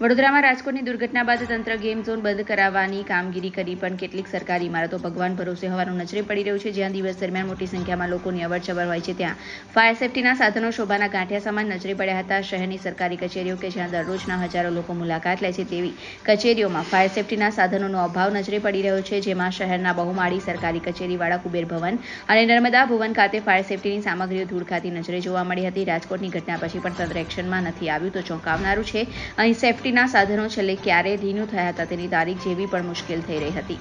વડોદરામાં રાજકોટની દુર્ઘટના બાદ તંત્ર ગેમ ઝોન બંધ કરાવવાની કામગીરી કરી, પણ કેટલીક સરકારી ઇમારતો ભગવાન ભરોસે હોવાનું નજરે પડી રહ્યું છે. જ્યાં દિવસ દરમિયાન મોટી સંખ્યામાં લોકોની અવરજવર હોય છે, ત્યાં ફાયર સેફટીના સાધનો શોભાના ગાંઠિયા સમાન નજરે પડ્યા હતા. શહેરની સરકારી કચેરીઓ કે જ્યાં દરરોજના હજારો લોકો મુલાકાત લે છે, તેવી કચેરીઓમાં ફાયર સેફટીના સાધનોનો અભાવ નજરે પડી રહ્યો છે, જેમાં શહેરના બહુમાળી સરકારી કચેરીવાળા કુબેર ભવન અને નર્મદા ભુવન ખાતે ફાયર સેફટીની સામગ્રીઓ ધૂળ ખાતી નજરે જોવા મળી હતી. રાજકોટની ઘટના પછી પણ તંત્ર એક્શનમાં નથી આવ્યું, તો ચોંકાવનારું છે. અહીં સેફટીના સાધનો છેલ્લે ક્યારે ધીનું થયા હતા. તેની તારીખ જેવી પણ મુશ્કેલ થઈ રહી હતી.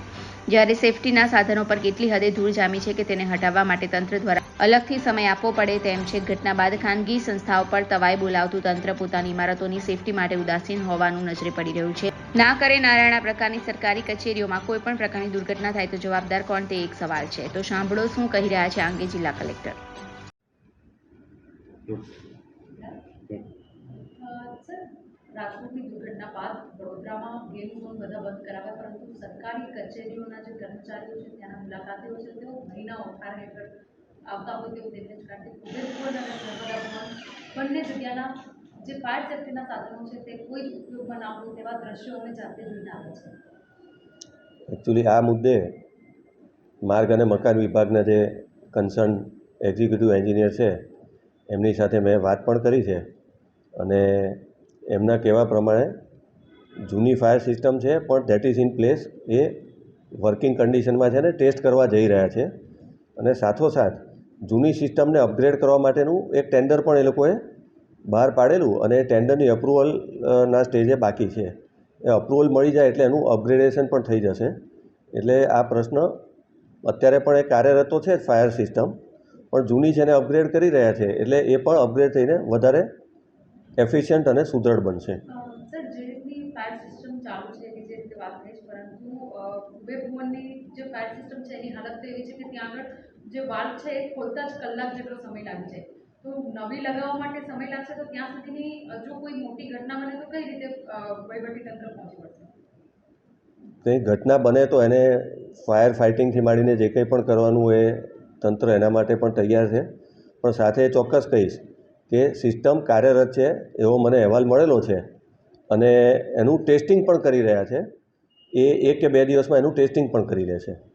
જ્યારે સેફટીના સાધનો પર કેટલી હદે ધૂળ જામી છે કે તેને હટાવવા માટે તંત્ર દ્વારા અલગથી સમય આપવો પડે તેમ છે, ઘટના બાદ ખાનગી સંસ્થાઓ પર તવાઈ બોલાવતું તંત્ર પોતાની ઇમારતોની સેફટી માટે ઉદાસીન હોવાનું નજરે પડી રહ્યું છે. ના કરે નારાયણા પ્રકારની સરકારી કચેરીઓમાં કોઈ પણ પ્રકારની દુર્ઘટના થાય તો જવાબદાર કોણ તે એક સવાલ છે. તો સાંભળો શું કહી રહ્યા છે આ અંગે જિલ્લા કલેક્ટર. રાજકોટની દુર્ઘટના બાદ વડોદરામાં ગેમ ઝોન બધા બંધ કરાવ્યા, પરંતુ સરકારી કચેરીઓના જે કર્મચારીઓ છે, ત્યાંના મુલાકાતીઓ છે, તેઓ મહિનાઓ ઠાર હેઠળ આવતા હોય તેવું દેખરેખ કુબેર ભવન અને નર્મદા ભવન બંને જગ્યાના જે ફાયર સેફ્ટીના સાધનો છે, તે કોઈ જ ઉપયોગમાં ના હોય તેવા દ્રશ્યો અમે જાતે જોઈને આવે છે એકચ્યુઅલી આ મુદ્દે માર્ગ અને મકાન વિભાગના જે કન્સર્ન એક્ઝિક્યુટિવ એન્જિનિયર છે, એમની સાથે મેં વાત પણ કરી છે અને એમના કહેવા પ્રમાણે જૂની ફાયર સિસ્ટમ છે, પણ that is in place a working કન્ડિશનમાં છે ને ટેસ્ટ કરવા જઈ રહ્યા છે. અને સાથોસાથ જૂની સિસ્ટમને અપગ્રેડ કરવા માટેનું એક ટેન્ડર પણ એ લોકોએ બહાર પાડેલું અને ટેન્ડરની અપ્રુવલના સ્ટેજે બાકી છે. એ અપ્રુવલ મળી જાય એટલે એનું અપગ્રેડેશન પણ થઈ જશે. એટલે આ પ્રશ્ન અત્યારે પણ એ કાર્યરત તો છે જ ફાયર સિસ્ટમ પણ જૂની એને અપગ્રેડ કરી રહ્યા છે, એટલે એ પણ અપગ્રેડ થઈને વધારે એફિશિયન્ટ અને સુદૃઢ બનશે. જે રીતની ફાયર સિસ્ટમ ચાલુ છે એની જે રીતે વાત થઈ છે પરંતુ અ, કુબેર ભવનની જે ફાયર સિસ્ટમ છે એની હાલત તો એવી છે કે ત્યાં આગળ જે વાલ્વ છે એ ખોલતા જ કલાક જેટલો સમય લાગી જાય તો નવી લગાવવા માટે સમય લાગશે તો ત્યાં સુધીની જો કોઈ મોટી ઘટના બને તો કઈ રીતે વહીવટીતંત્ર પહોંચી વળશે? કંઈ ઘટના બને તો એને ફાયર ફાઇટિંગથી માંડીને જે કંઈ પણ કરવાનું એ તંત્ર એના માટે પણ તૈયાર છે. પણ સાથે ચોક્કસ કહીશ કે સિસ્ટમ કાર્યરત છે એવો મને અહેવાલ મળેલો છે. અને એનું ટેસ્ટિંગ પણ કરી રહ્યા છે. એ એક કે બે દિવસમાં એનું ટેસ્ટિંગ પણ કરી લેશે